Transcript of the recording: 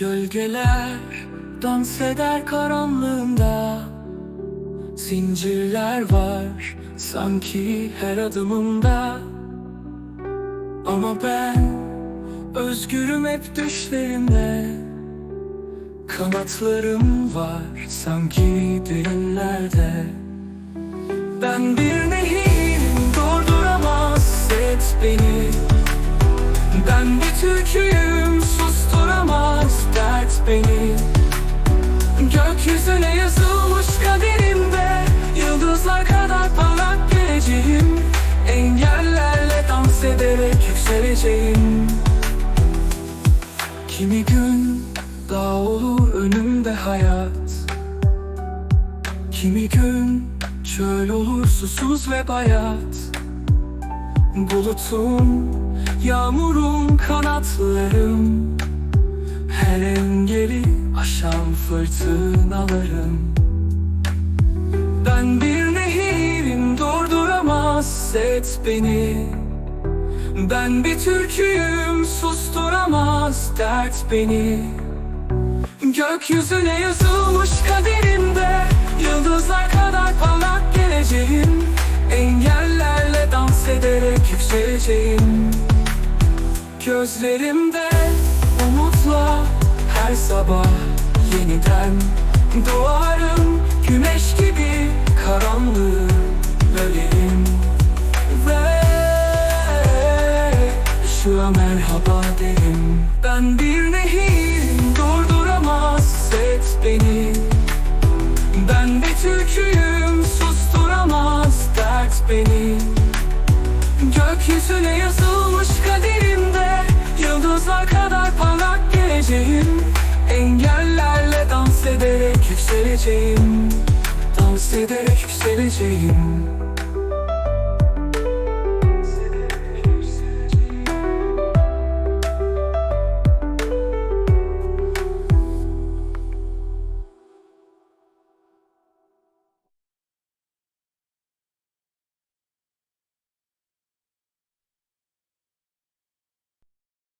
Gölgeler dans eder karanlığında. Zincirler var sanki her adımımda. Ama ben özgürüm hep düşlerimde. Kanatlarım var sanki derinlerde. Ben bir Gökyüzüne yazılmış kaderimde Yıldızlar kadar parlak geleceğim. Engellerle dans ederek yükseleceğim. Kimi gün dağ olur önümde hayat. Kimi gün çöl olur susuz ve bayat. Bulutum, yağmurum, kanatlarım set beni. Ben bir türküyüm susturamaz dert beni. Gökyüzüne yazılmış kaderimde Yıldızlar kadar parlak geleceğim. Engellerle dans ederek yükseleceğim. Gözlerimde umutla her sabah yeniden Doğarım. Güneş gibi Yıldızlar kadar parlak geleceğim. Engellerle dans ederek yükseleceğim. Dans ederek yükseleceğim